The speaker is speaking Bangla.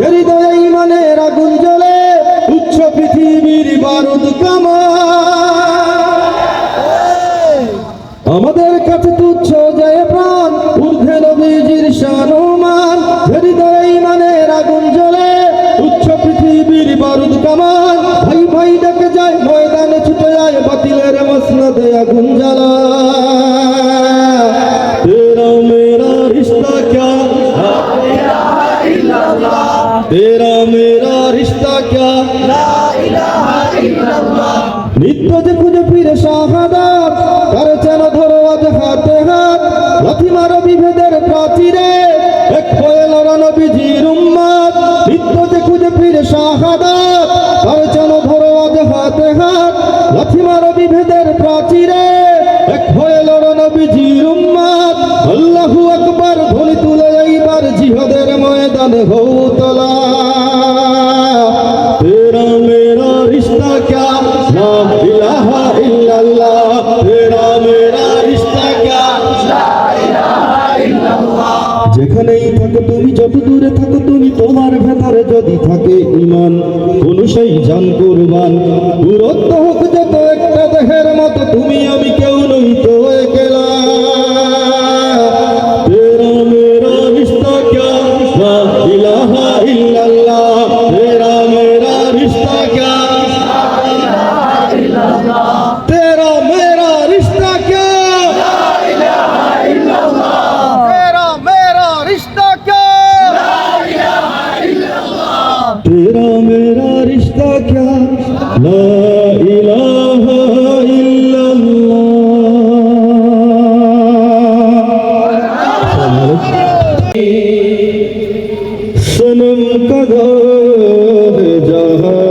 হৃদয়ে ইমানের আগুন জ্বলে, উচ্চ পৃথিবীর বারুদ কামা আমাদের কাছে তুচ্ছ জয় প্রাণ, ঊর্ধ্বে নবীজির শানুমান হৃদয়ে ইমানের আগুন জ্বলে, উচ্চ পৃথিবীর বারুদ কামান ভাই ভাই ডেকে যায়, ময়দানে ছুটে যায় বাতিলের মসনদে আগুন জ্বালা তেরা মেরা রিশ্তা ক্যা নিত্য যে খুঁজে ফিরে শাহাদাত কার যেন ধরো আজ হাতে হাত লাথি মারো বিভেদের প্রাচীরে এক হয়ে লড়ানো বিজির উম্মাদ নিত্য যে খুঁজে ফিরে শাহাদাত কার যেন ধরো আজ হাতে হাত লাথি মারো বিভেদের প্রাচীরে জিহাদের ময়দানে ভৌতলা। তেরা মেরা রিস্তা ক্যা? যেখানেই থাকো তুমি, যত দূরে থাকো তুমি, তোমার ভেতরে যত तेरा मेरा रिश्ता क्या ला इलाहा इल्लल्लाह सनम कदा है जहां